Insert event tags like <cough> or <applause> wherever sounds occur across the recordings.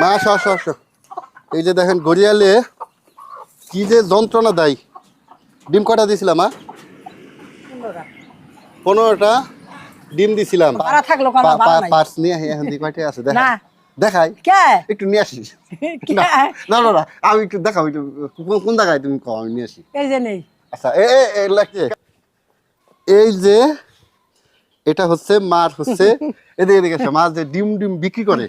মা আসো আসো আসো। এই যে দেখেন গড়িয়ালে কি যে যন্ত্রণা দেয়। ডিম কটা দিয়েছিলাম মা? পনেরোটা। ডিম দিছিলাম। পার্স নিয়ে এখন দিকে কয়টা আছে দেখা। দেখাই। একটু নিয়ে আসি? না না আমি একটু দেখাও একটু কোন- জায়গায় তুমি কও আমি নিয়ে আসি। এই যে নেই। আচ্ছা এ এ এ লাগছে। এই যে এটা হচ্ছে মার হচ্ছে। <laughs> এদিকে এদিকে মাছ যে ডিম ডিম বিক্রি করে।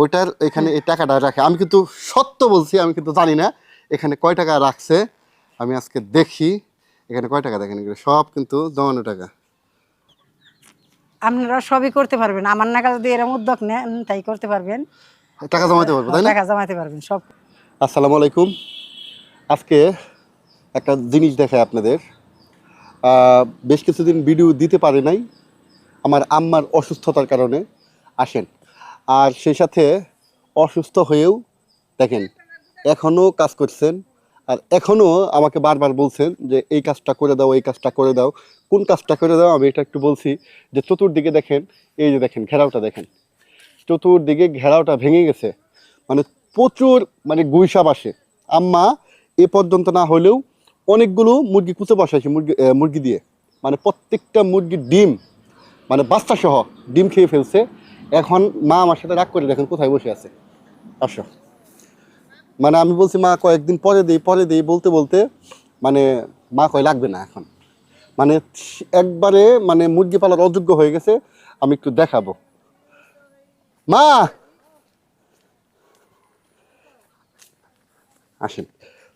ওইটার এখানে এই টাকাটা রাখে। আমি কিন্তু সত্য বলছি আমি কিন্তু জানি না। এখানে কয় টাকা রাখছে? আমি আজকে দেখি। এখানে কয় টাকা দেখেন এগুলো? সব কিন্তু জমানো টাকা। আপনারা সবই করতে পারবেন। আমার নাকা যদি এরকম উদ্যোগ নেন তাই করতে পারবেন। টাকা জমাতে পারব তাই না? টাকা জমাতে পারবেন সব। আসসালামু আলাইকুম। আজকে একটা জিনিস দেখায় আপনাদের। বেশ কিছুদিন ভিডিও দিতে পারে নাই। আমার আম্মার অসুস্থতার কারণে। আসেন। আর সেই সাথে অসুস্থ হয়েও দেখেন এখনও কাজ করছেন আর এখনও আমাকে বারবার বলছেন যে, এই কাজটা করে দাও, এই কাজটা করে দাও। কোন কাজটা করে দাও? আমি এটা একটু বলছি যে, চতুর্দিকে দেখেন, এই যে দেখেন, ঘেরাওটা দেখেন। চতুর্দিকে ঘেরাওটা ভেঙে গেছে। মানে প্রচুর মানে গুইসাপ আসে। আম্মা, এ পর্যন্ত না হলেও অনেকগুলো মুরগি কুচে বসাইছে, মুরগি মুরগি দিয়ে। মানে প্রত্যেকটা মুরগির ডিম মানে বাচ্চা সহ ডিম খেয়ে ফেলছে। এখন মা আমার সাথে রাগ করে দেখেন কোথায় বসে আছে। আসো। মানে আমি বলছি, মা, কয়েকদিন পরে দিই পরে দিই। বলতে বলতে মানে মা কয়, লাগবে না এখন। মানে একবারে মানে মুরগি পালার অযোগ্য হয়ে গেছে, আমি একটু দেখাবো। মা! আসেন।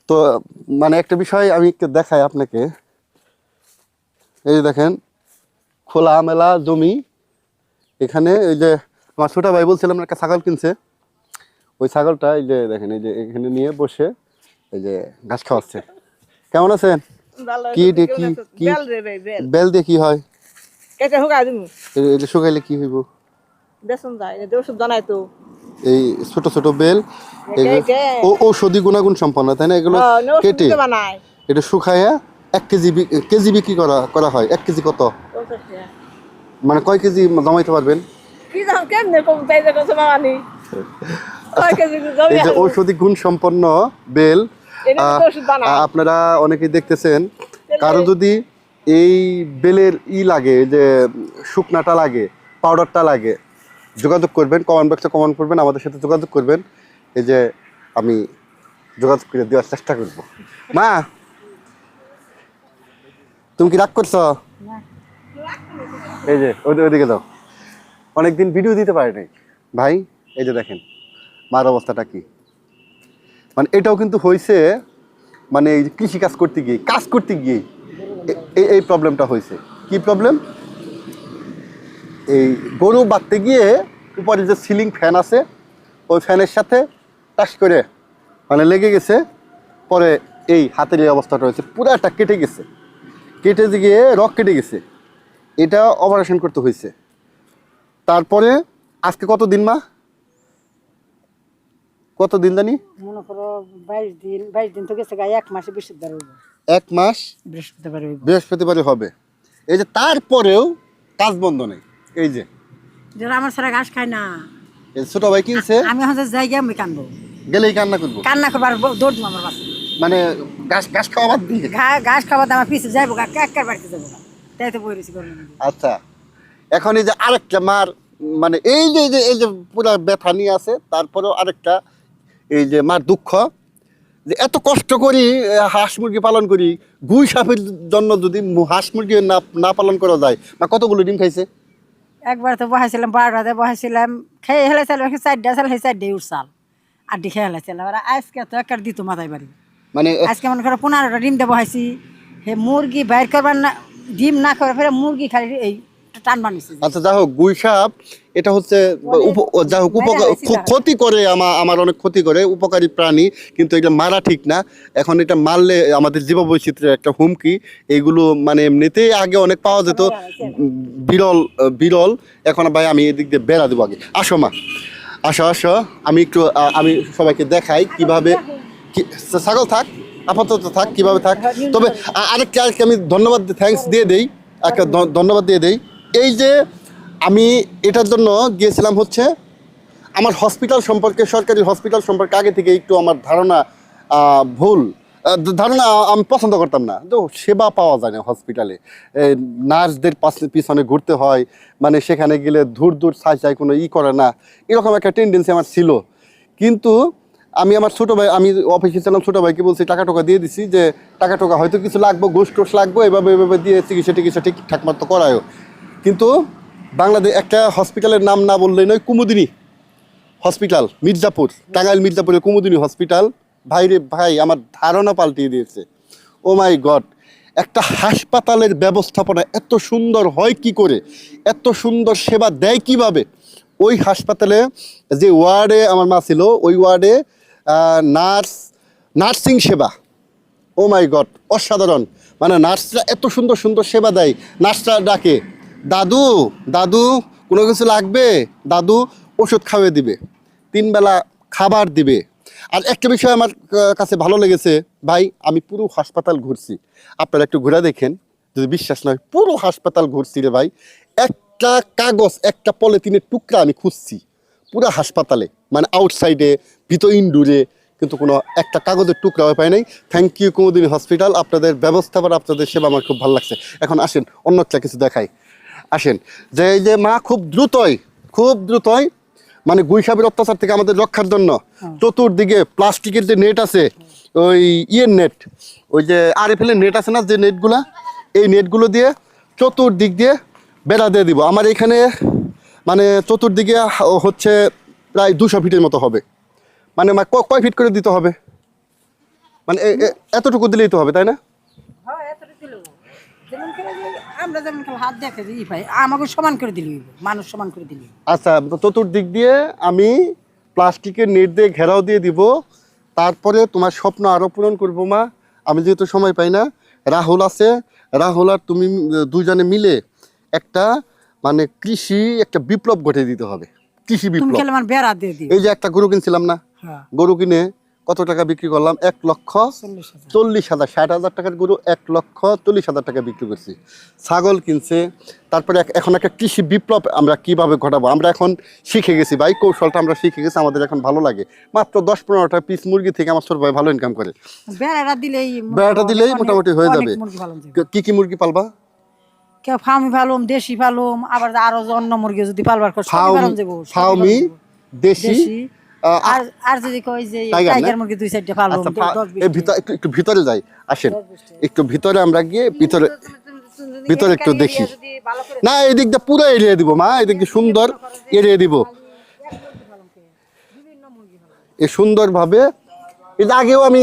তো মানে একটা বিষয় আমি একটু দেখাই আপনাকে। এই দেখেন খোলা মেলা জমি এখানে এই যে আমার ছোট ভাই বলছিলাম একটা ছাগল কিনছে। ওই ছাগলটা এই যে দেখেন এই যে এখানে নিয়ে বসে এই যে ঘাস খাওয়াচ্ছে। কেমন আছেন? কি দিয়ে কি বেল কি হয়? আদমি এই- এই যে শুকাইলে কি হইব? বেসন যায় এটা ওষুধ জানাই তো। এই ছোট ছোট বেল এটা- ও ঔষধি গুণাগুণ সম্পন্ন তাই না? এগুলো কেটে এটা শুকাইয়া এক কেজি কেজি বিক্রি করা করা হয়। এক কেজি কত। মানে কয় কেজি জমাইতে পারবেন? কি জান কেমনে কম তাই যে কথা বাবানি কয় কেজি জমি এই যে ঔষধি গুণ সম্পন্ন বেল আপনারা অনেকেই দেখতেছেন। কারও যদি এই বেলের ই লাগে যে শুকনাটা লাগে পাউডারটা লাগে যোগাযোগ করবেন কমেন্ট বক্সে কমেন্ট করবেন আমাদের সাথে যোগাযোগ করবেন। এই যে আমি যোগাযোগ করে দেওয়ার চেষ্টা করব। মা তুমি কি রাগ করছ? এই যে ওইদিকে যাও। অনেকদিন ভিডিও দিতে পারেনি। ভাই, এই যে দেখেন, মার অবস্থাটা কি? মানে এটাও কিন্তু হয়েছে মানে এই কৃষি কাজ করতে গিয়ে, কাজ করতে গিয়ে এই এই প্রবলেমটা হয়েছে কি প্রবলেম এই গরু বাঁধতে গিয়ে উপরে যে সিলিং ফ্যান আছে, ওই ফ্যানের সাথে টাস করে মানে লেগে গেছে। পরে এই হাতের এই অবস্থাটা হয়েছে পুরাটা কেটে গেছে। কেটে গিয়ে রক কেটে গেছে। এটা অপারেশন করতে হয়েছে তারপরে আজকে কত দিন মা? কত দিন জানি? মনে করো বাইশ দিন বাইশ দিন তো গেছে এক মাসে বৃহস্পতিবার এক মাস বৃহস্পতিবার হবে। এই যে তারপরেও কাজ বন্ধ নেই। এই যে। যারা আমার ছাড়া ঘাস খায় না। এই ছোট ভাই কিনছে? আমি হচ্ছে জায়গা আমি কানবো। গেলেই কান্না করব। কান্না করবার দৌড় দিব আমার বাসে মানে ঘাস ঘাস খাওয়া বাদ দিয়ে? ঘাস খাবার আমার পিছিয়ে যাইবো কাকার বাড়িতে যাব। তাই তো। আচ্ছা এখন এই যে আরেকটা মার মানে এই যে এই যে এই যে পুরা ব্যথা নিয়ে আছে তারপরেও আরেকটা এই যে মার দুঃখ যে এত কষ্ট করি হাঁস মুরগি পালন করি গুই সাপের জন্য যদি হাঁস মুরগি না না পালন করা যায় না কতগুলো ডিম খাইছে? একবার তো বহাইছিলাম বারোটাতে বহাইছিলাম খেয়ে হেলাইছিলাম চারটা চাল সেই চারটে উঠছাল আর দি খেয়ে হেলাইছিলাম আর আজকে তো একটা দিত মাথায় বাড়ি। মানে আজকে মনে করো পনেরোটা ডিম দিয়ে বহাইছি হে মুরগি বাইর করবার না ডিম না করে ফেরে মুরগি খালি এই আচ্ছা যাই হোক গুই সাপ এটা হচ্ছে যাই হোক উপকার বাইরে ক্ষ- ক্ষতি করে আমার আমার অনেক ক্ষতি করে উপকারী প্রাণী কিন্তু এটা মারা ঠিক না। এখন এটা মারলে আমাদের জীববৈচিত্র্যের একটা হুমকি। এইগুলো মানে এমনিতেই আগে অনেক পাওয়া যেত। বিরল বিরল। এখন ভাই আমি এদিক দিয়ে বেড়া দেবো আগে। আসো মা। আসো আসো। আমি একটু আমি সবাইকে দেখাই কীভাবে ছাগল থাক। আপাতত থাক, কীভাবে থাক। তবে আরেকটা আরেকটা আমি ধন্যবাদ থ্যাঙ্কস দিয়ে দেই, একটা ধন্যবাদ দিয়ে দেই। এই যে আমি এটার জন্য গিয়েছিলাম হচ্ছে, আমার হসপিটাল সম্পর্কে, সরকারি হসপিটাল সম্পর্কে আগে থেকে একটু আমার ধারণা ভুল। ধারণা আমি পছন্দ করতাম না। তো সেবা পাওয়া যায় না হসপিটালে নার্সদের পাশে, পিছনে ঘুরতে হয় মানে সেখানে গেলে দূর দূর ছাই ছাই কোনো ই করে না। এরকম একটা টেন্ডেন্সি আমার ছিল। কিন্তু আমি আমার ছোটো ভাই, আমি অফিসে ছিলাম, ছোটো ভাইকে বলছি টাকা টাকা দিয়ে দিছি যে টাকা টাকা হয়তো কিছু লাগবো গোস টোস লাগবে, এভাবে এভাবে দিয়ে চিকিৎসা টিকিৎসা ঠিকঠাক মতো করায়ও। কিন্তু বাংলাদেশ একটা হসপিটালের নাম না বললেই নয়, কুমুদিনী হসপিটাল মির্জাপুর, টাঙ্গাইল মির্জাপুরের কুমুদিনী হসপিটাল ভাইরে ভাই, আমার ধারণা পাল্টিয়ে দিয়েছে। ও মাই গড, একটা হাসপাতালের ব্যবস্থাপনা এত সুন্দর হয় কি করে? এত সুন্দর সেবা দেয় কীভাবে? ওই হাসপাতালে যে ওয়ার্ডে আমার মা ছিল, ওই ওয়ার্ডে নার্স, নার্সিং সেবা। ও মাই গড অসাধারণ। মানে নার্সরা এত সুন্দর সুন্দর সেবা দেয়। নার্সরা ডাকে, দাদু দাদু, কোনো কিছু লাগবে? দাদু, ওষুধ খাওয়িয়ে দিবে। তিন বেলা খাবার দিবে। আর একটা বিষয় আমার কাছে ভালো লেগেছে, ভাই, আমি পুরো হাসপাতাল ঘুরছি। আপনারা একটু ঘুরে দেখেন। যদি বিশ্বাস নয় পুরো হাসপাতাল ঘুরছি রে ভাই। একটা কাগজ, একটা পলিথিনের টুকরা আমি খুঁজছি। পুরো হাসপাতালে মানে আউটসাইডে ভিতর ইনডোরে কিন্তু কোনো একটা কাগজের টুকরা পাই নাই। থ্যাংক ইউ কুমুদিনী হসপিটাল আপনাদের ব্যবস্থাপনা আপনাদের সেবা আমার খুব ভালো লাগছে। এখন আসেন অন্য একটা কিছু দেখাই। আসেন যে এই যে মা খুব দ্রুতই খুব দ্রুতই মানে গুইসাবের অত্যাচার থেকে আমাদের রক্ষার জন্য চতুর্দিকে প্লাস্টিকের যে নেট আছে ওই ইয়ের নেট ওই যে আরএফএলের নেট আছে না যে নেটগুলা এই নেটগুলো দিয়ে চতুর্দিক দিয়ে বেড়া দিয়ে দিব। আমার এখানে মানে চতুর্দিকে হচ্ছে প্রায় দুশো ফিটের মতো হবে। মানে কয় ফিট করে দিতে হবে? মানে এতটুকু দিলেই তো হবে তাই না? হ্যাঁ এতটা দিল যেমন করে যে আমরা যেমন হাত দেখে যে ই আমাকে সমান করে দিলি মানুষ সমান করে দিলি আচ্ছা চতুর্দিক দিয়ে আমি প্লাস্টিকের নেট দিয়ে ঘেরাও দিয়ে দিব তারপরে তোমার স্বপ্ন আরও পূরণ করব মা। আমি যেহেতু সময় পাই না রাহুল আছে রাহুল আর তুমি দুজনে মিলে একটা মানে কৃষি একটা বিপ্লব ঘটে দিতে হবে। কৃষি বিপ্লব। এই যে একটা গরু কিনছিলাম না হ্যাঁ। গরু কিনে কত টাকা বিক্রি করলাম? এক লক্ষ চল্লিশ হাজার। ষাট হাজার টাকার গরু এক লক্ষ চল্লিশ হাজার টাকা বিক্রি করছি। ছাগল কিনছে তারপরে এখন একটা কৃষি বিপ্লব আমরা কীভাবে ঘটাবো? আমরা এখন শিখে গেছি ভাই কৌশলটা আমরা শিখে গেছি আমাদের এখন ভালো লাগে। মাত্র দশ পনেরোটা পিস মুরগি থেকে আমার ছোট ভাই ভালো ইনকাম করে। বেড়াটা দিলেই বেড়াটা দিলেই মোটামুটি হয়ে যাবে। কি কি মুরগি পালবা? কেউ ফার্মি পালুম দেশি পালুম আবার আরও অন্য মুরগি যদি পালবার করে। দেশি দেশি। আর আর যদি কই যে টাইগার মুরগি দুই সাইডে পালুম আচ্ছা ভিতর একটু একটু ভিতরে যাই আসেন। একটু ভিতরে আমরা গিয়ে ভিতরে ভিতরে একটু দেখি। না এই দিকটা পুরো এরিয়া দিব মা সুন্দর এরিয়া দিব। এ সুন্দরভাবে এর আগেও আমি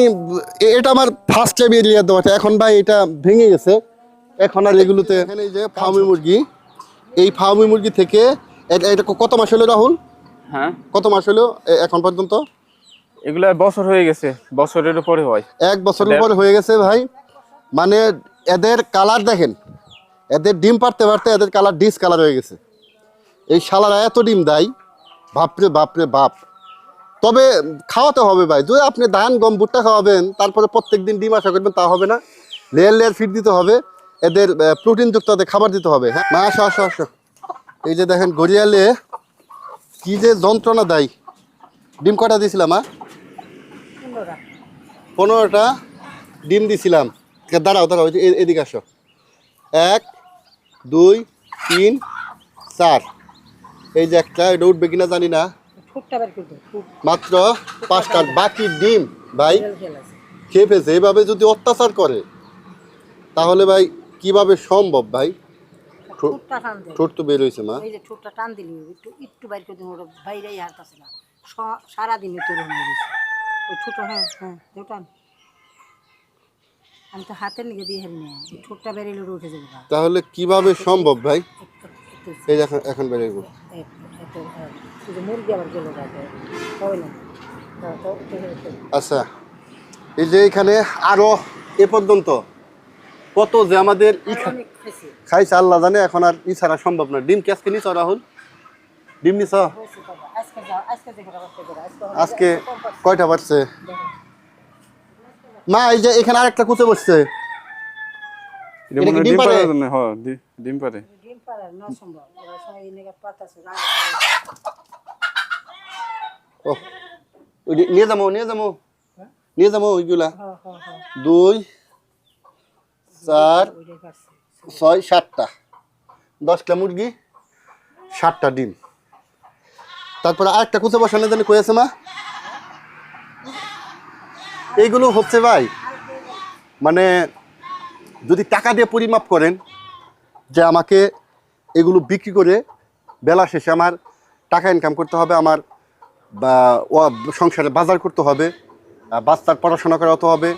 এটা আমার ফার্স্ট টাইম এরিয়া দেওয়া এখন ভাই এটা ভেঙে গেছে। এখন আর এগুলোতে এখানে এই যে ফার্মি মুরগি এই ফার্মি মুরগি থেকে এটা কত মাস হলো রাহুল? হ্যাঁ। কত মাস হলো এ- এখন পর্যন্ত? এগুলা বছর হয়ে গেছে বছরের উপরে হয়। এক বছরের উপরে হয়ে গেছে ভাই। মানে এদের কালার দেখেন এদের ডিম পারতে পারতে এদের কালার ডিস কালার হয়ে গেছে। এই শালারা এত ডিম দেয় বাপরে বাপরে বাপ। তবে খাওয়াতে হবে ভাই যদি আপনি ধান গম ভুট্টা খাওয়াবেন তারপরে প্রত্যেক দিন ডিম আশা করবেন তা হবে না। লেয়ার লেয়ার ফিট দিতে হবে। এদের প্রোটিনযুক্ত খাবার দিতে হবে হ্যাঁ? মা আসো আসো আসো। এই যে দেখেন গড়িয়ালে কি যে যন্ত্রণা দেয়। ডিম কটা দিয়েছিলাম মা? পনেরোটা। ডিম দিছিলাম। দাঁড়াও দাঁড়াও এদিকে আসো। এক দুই তিন চার। এই যে একটা এটা উঠবে কিনা জানি না। মাত্র পাঁচটা বাকি ডিম ভাই। খেয়ে ফেলছে। এভাবে যদি অত্যাচার করে তাহলে ভাই কীভাবে সম্ভব ভাই? ঠো- ঠুকটা টান দে ঠোঁট তো বের হয়েছে মা। এই যে ঠুকটা টান দিলি একটু একটু বাইর করে দিন ওটা বাইরেই হারতাছে না। সারাদিনে তোর হয়ে গেছে। ওই ঠুকটা হ্যাঁ হ্যাঁ দেও টান আমি তো হাতের নিকে দিয়ে হারি না ঠুকটা বেরিয়ে উঠে যাবে তাহলে কীভাবে সম্ভব ভাই? এই এখন এখন বের হইব এক- একটু, হ্যাঁ। এই যে মুরগি আবার গেল আচ্ছা এই যে এখানে আরও এ পর্যন্ত কত যে আমাদের খাইছি আল্লাহ জানে এখন আর ই ছাড়া সম্ভব না। ডিম কি আজকে নিছ রাহুল? ডিম নিছ? আজকে যাও আজকে দেখে রাখতে পারো আজকে হবে- আজকে কয়টা বাজছে মা এই যে এখানে আরেকটা কুচে বসছে। হয় ডিম ডিম পারে? হ্যাঁ ডিম পারে ডিম পাড়ার না সম্ভব। ও নিয়ে যাব নিয়ে যাব নিয়ে যাব ওইগুলা। দুই চার ছয় সাতটা। দশটা মুরগি সাতটা ডিম। তারপরে আরেকটা কুচে বসানো জানি কয়েছে মা? এইগুলো হচ্ছে ভাই মানে যদি টাকা দিয়ে পরিমাপ করেন যে আমাকে এগুলো বিক্রি করে বেলা শেষে আমার টাকা ইনকাম করতে হবে আমার সংসারে বাজার করতে হবে বাচ্চার পড়াশোনা করাতে হবে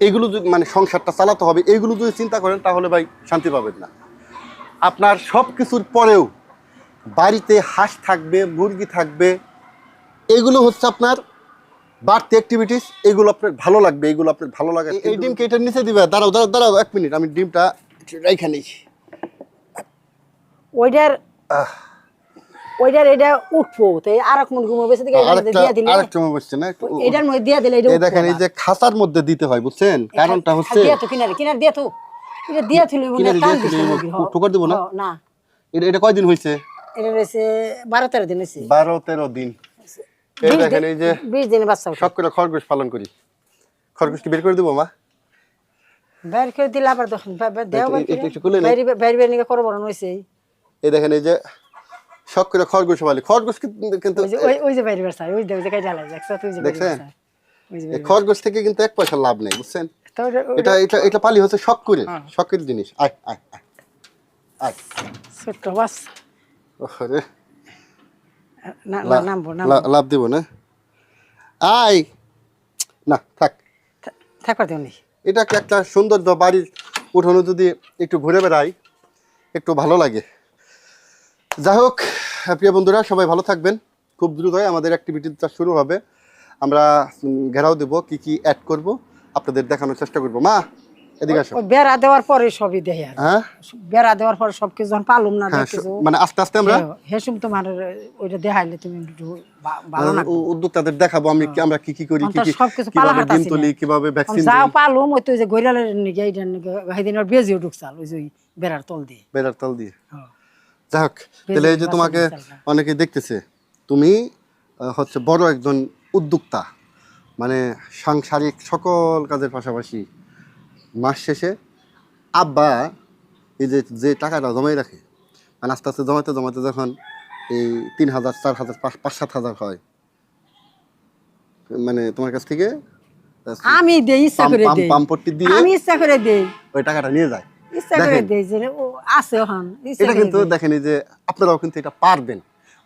এগুলো যদি মানে সংসারটা চালাতে হবে এইগুলো যদি চিন্তা করেন তাহলে ভাই শান্তি পাবেন না। আপনার সব কিছুর পরেও বাড়িতে হাঁস থাকবে মুরগি থাকবে এগুলো হচ্ছে আপনার বাড়তি অ্যাক্টিভিটিস এগুলো আপনার ভালো লাগবে এগুলো আপনার ভালো লাগে এই ডিমকে এটা নিচে দিবে? দাঁড়াও দাঁড়াও দাঁড়াও এক মিনিট আমি ডিমটা রেখে নিই। ওইটার ওইটার এটা উঠবো তো আর এক মন ঘুমো বেশি দিকে দিয়ে দিলে। আরেকটা বসছে না? এটার মধ্যে দিয়ে দিলে এটা দেখেন এই যে খাঁচার মধ্যে দিতে হয় বুঝছেন? কারণটা হচ্ছে দিয়ে তো কিনারে কিনারে দিয়ে তো। এটা দিয়ে থুলে কিনারে দিয়ে ঠোকর দেবো না? না। এটা এটা কয়দিন হয়েছে? এটা রয়েছে বারো তেরো দিন বারো তেরো দিন। এই দেখেন এই যে বিশ দিনে বাচ্চা। শখ করে খরগোশ পালন করি। খরগোশ কি বের করে দেবো মা? বের করে দিলে আবার বে- দেও বের করে। নিয়ে করব না এই দেখেন এই যে শখ করে খরগোশ পালি। খরগোশ কিন্তু ওই যে বাইরে ওই যে ওই যে ঢালাই দেখছ তুই যে দেখছেন? খরগোশ থেকে কিন্তু এক পয়সা লাভ নেই বুঝছেন? এটা এটা এটা পালি হচ্ছে শখ করে হ্যাঁ। শখের জিনিস। আয় আয় ছোট্ট ওরে লাভ দিব না। আয়। না থাক। থাকবার এটা একটা সৌন্দর্য বাড়ির উঠোনে যদি একটু ঘুরে বেড়াই একটু ভালো লাগে। যাই হোক প্রিয় বন্ধুরা সবাই ভালো থাকবেন। খুব দ্রুতই আমাদের অ্যাক্টিভিটিটা শুরু হবে। আমরা ঘেরাও দেবো কি কি অ্যাড করব আপনাদের দেখানোর চেষ্টা করব। মা এদিকে আসো। বেড়া দেওয়ার পরে সবই দেয় হ্যাঁ? বেড়া দেওয়ার পরে সবকিছু যখন পালুম না হ্যাঁ কিছু মানে আস্তে আস্তে আমরা হেসুম তোমার ওইটা দেখাইলে তুমি একটু ভালো না উদ্যোক্তাদের দেখাবো আমি আমরা কি কি করি কি আমরা কি সবকিছু পালা কীভাবে ডিম তুলি কীভাবে ভ্যাকসিন যাও পালুম ওই তো যে গৈরালের নিগে এইটা নিগে সেদিন ওর বেজিও ঢুকছাল ওই যে বেড়ার তল দিয়ে। বেড়ার তাল দিয়ে। হ্যাঁ। যাই হোক তাহলে এই যে তোমাকে অনেকে দেখতেছে তুমি হচ্ছে বড় একজন উদ্যোক্তা মানে সাংসারিক সকল কাজের পাশাপাশি মাস শেষে আব্বা এই যে যে টাকাটা জমাই রাখে মানে আস্তে আস্তে জমাতে জমাতে যখন এই তিন হাজার চার হাজার পাঁচ সাত হাজার হয় মানে তোমার কাছ থেকে আমি দেই ইচ্ছা করে দেই। পাম্পটি দিয়ে আমি ইচ্ছা করে দেই। ওই টাকাটা নিয়ে যায়। ইচ্ছা করে দেই যে আছে ওখান এটা কিন্তু দেখেন যে আপনারাও কিন্তু এটা পারবেন।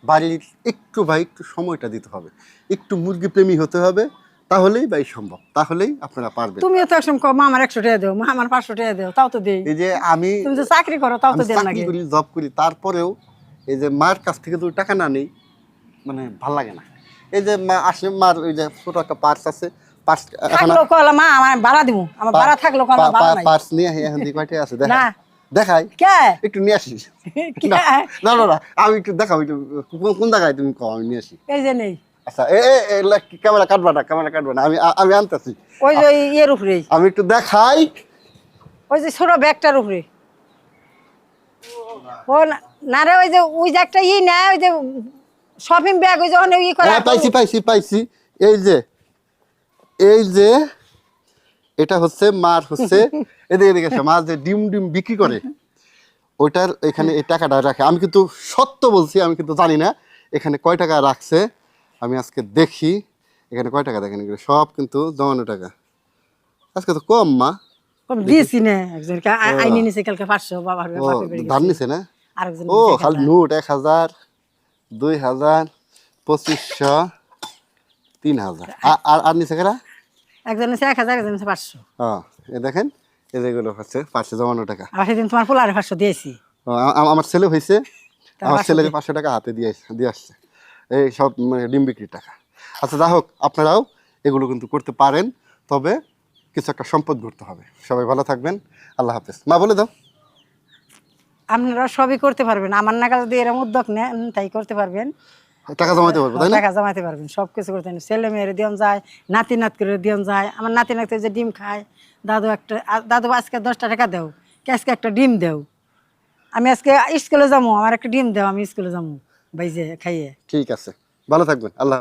বাড়ির একটু ভাই একটু সময়টা দিতে হবে। একটু মুরগি প্রেমী হতে হবে তাহলেই ভাই সম্ভব। তাহলেই আপনারা পারবেন। তুমিও তো একসময় কও, মা আমার একশো টাকা দেও মা আমার পাঁচশো টাকা দেও তাও তো দেই। এই যে আমি তুমি যে চাকরি করো তাও তো দেন চাকরি করি জব করি তারপরেও এই যে মার কাছ থেকে যদি টাকা না নেই মানে ভালো লাগে না। এই যে মা আসে মার ওই যে ছোট একটা পার্স আছে পার্স থাকল কলা মা আমার ভাড়া দিমু। আমার ভাড়া থাকল কলা ভাড়া নাই। পার্স নিয়ে এখন দিয়ে কয়টা আছে না। দেখাই। কে? একটু নিয়ে আসি <laughs> না না না, না আমি একটু দেখাও একটু কোন- জায়গায় তুমি কও আমি নিয়ে আসি। এই যে নেই। আচ্ছা এ এ, এ ক্যামেরা কাটবা না ক্যামেরা কাটবা না আমি আমি আনতেছি। ওই যে ইয়ের উপরেই। আমি একটু দেখাই। ওই যে ছোট ব্যাগটার উপরে। ও না- রে ওই যে ওই যে একটা ই না ওই যে শপিং ব্যাগ ওই যখন ই করে হ্যাঁ পাইছি পাইছি পাইছি। এই যে এই যে এটা হচ্ছে মার হচ্ছে <laughs> এদিকে এদিকে আসো, মা যে ডিম ডিম বিক্রি করে ওইটার এখানে এই টাকাটা রাখে। আমি কিন্তু সত্য বলছি আমি কিন্তু জানি না এখানে কয় টাকা রাখছে আমি আজকে দেখি এখানে কয় টাকা দেখেন সব কিন্তু জমানো টাকা। আজকে তো কম মা। কম দিয়েছি না একজনকে আইনি নিছে কালকে পাঁচশো বাবার ও ধার নিছে না? আরেকজন ও খালি নোট এক হাজার দুই হাজার পঁচিশশো। তিন হাজার আর আর নিচে কারা? একজন নিছে এক হাজার একজন নিছে পাঁচশো। এ দেখেন এই যেগুলো হচ্ছে পাঁচশো জমানো টাকা। আবার সেদিন তোমার পোলারে পাঁচশো দিয়েছি। ও, আ- আ- আমার ছেলে হয়েছে আমার দিয়ে- পাঁচশো টাকা হাতে দিয়ে দিয়ে আসছে। এই সব মানে ডিম বিক্রির টাকা। আচ্ছা যা হোক আপনারাও এগুলো কিন্তু করতে পারেন তবে কিছু একটা সম্পদ করতে হবে। সবাই ভালো থাকবেন আল্লাহ হাফেজ। মা বলে দাও। আপনারা সবই করতে পারবেন। আমার নাকা যদি এরকম উদ্যোগ নেন তাই করতে পারবেন। টাকা জমাতে পারব তাই না? টাকা জমাতে পারবেন সব কিছু করতে ছেলে মেয়ের দিয়ন যায় নাতি নাত করে দিয়ন যায় আমার নাতি নাতকে যে ডিম খায় দাদু একটা দাদু আজকে দশটা টাকা দেও কে আজকে একটা ডিম দেও। আমি আজকে স্কুলে যাব আমার একটা ডিম দেও আমি স্কুলে যাব বাইজে খাইয়ে। ঠিক আছে ভালো থাকবেন আল্লাহ